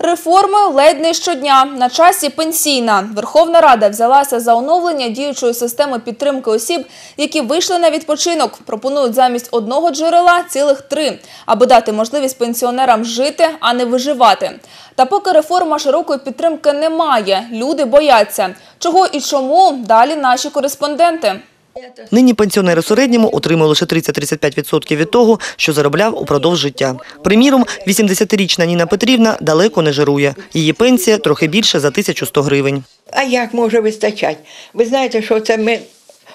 Реформи ледь не щодня. На часі пенсійна. Верховна Рада взялася за оновлення діючої системи підтримки осіб, які вийшли на відпочинок. Пропонують замість одного джерела цілих три, аби дати можливість пенсіонерам жити, а не виживати. Та поки реформа широкої підтримки немає, люди бояться. Чого і чому – далі наші кореспонденти. Нині пенсіонер у середньому отримує лише 30-35% від того, що заробляв упродовж життя. Приміром, 80-річна Ніна Петрівна далеко не жирує. Її пенсія трохи більше за 1100 гривень. А як може вистачати? Ви знаєте, що це ми.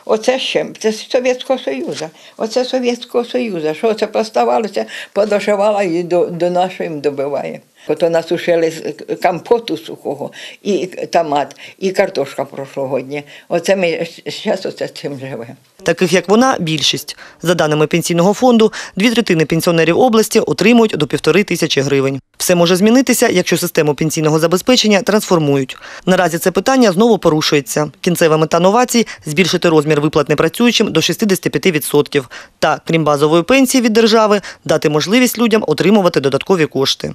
Оце ще це Совєтського Союзу. Оце Совєтського Союзу. Що це поставалося, подошивала і до, до нашої добиває. Ото насушили з компоту сухого, і томат, і картошка прошлогодня. Оце ми зараз оце цим живемо. Таких, як вона, більшість. За даними пенсійного фонду, дві третини пенсіонерів області отримують до півтори тисячі гривень. Все може змінитися, якщо систему пенсійного забезпечення трансформують. Наразі це питання знову порушується. Кінцева мета новацій – збільшити розмір виплат непрацюючим до 65%. Та, крім базової пенсії від держави, дати можливість людям отримувати додаткові кошти.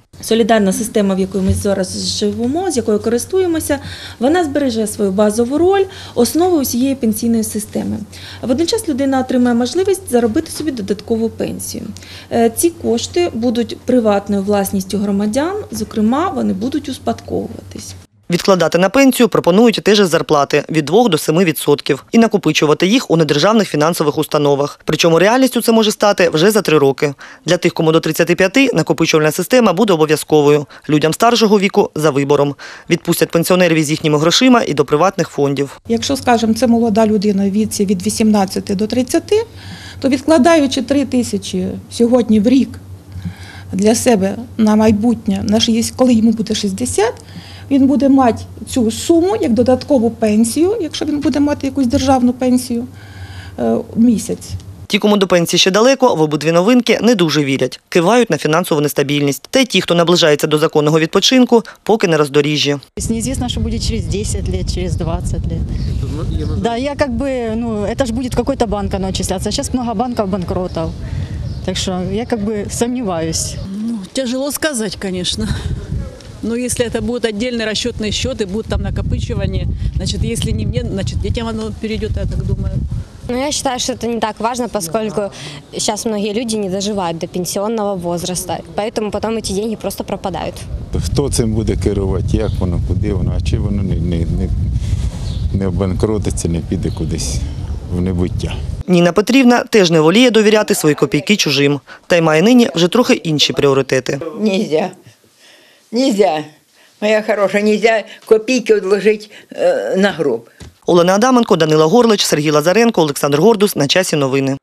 Солідарна система, в якій ми зараз живемо, з якою користуємося, вона збереже свою базову роль, основу усієї пенсійної системи. Водночас людина отримає можливість заробити собі додаткову пенсію. Е, Ці кошти будуть приватною власністю громадян, зокрема, вони будуть успадковуватись. Відкладати на пенсію пропонують теж зарплати – від 2 до 7% і накопичувати їх у недержавних фінансових установах. Причому реальністю це може стати вже за три роки. Для тих, кому до 35, накопичувальна система буде обов'язковою. Людям старшого віку – за вибором. Відпустять пенсіонерів із їхніми грошима і до приватних фондів. Якщо, скажімо, це молода людина в віці від 18 до 30, то відкладаючи 3 тисячі сьогодні в рік для себе на майбутнє, на шість- коли йому буде 60, він буде мати цю суму як додаткову пенсію, якщо він буде мати якусь державну пенсію, е, в місяць. Ті, кому до пенсії ще далеко, в обидві новинки не дуже вірять. Кивають на фінансову нестабільність. Та й ті, хто наближається до законного відпочинку, поки не роздоріжжі. То есть неизвестно, что будет через 10 лет, через 20 лет. Да, я как бы, ну, это же будет в какой-то банк оно отчисляться. Сейчас много банков банкротов. Так что я как бы сомневаюсь. Ну, тяжело сказать, конечно. Но если это будут отдельные расчетные счеты, будут там накопычивания, значит, если не мне, значит, детям оно перейдет, я так думаю. Ну, я считаю, что это не так важно, поскольку сейчас многие люди не доживают до пенсионного возраста, поэтому потом эти деньги просто пропадают. Хто цим буде керувати, як воно, куди воно, а чи воно не, не, не, не обанкротиться, не піде кудись в небуття. Ніна Петрівна теж не воліє довіряти свої копійки чужим. Та й має нині вже трохи інші пріоритети. Нельзя. Нельзя. Моя хороша, нельзя копійки відложити е, на гроб. Олена Адаменко, Данила Горлич, Сергій Лазаренко, Олександр Гордус. На часі новини.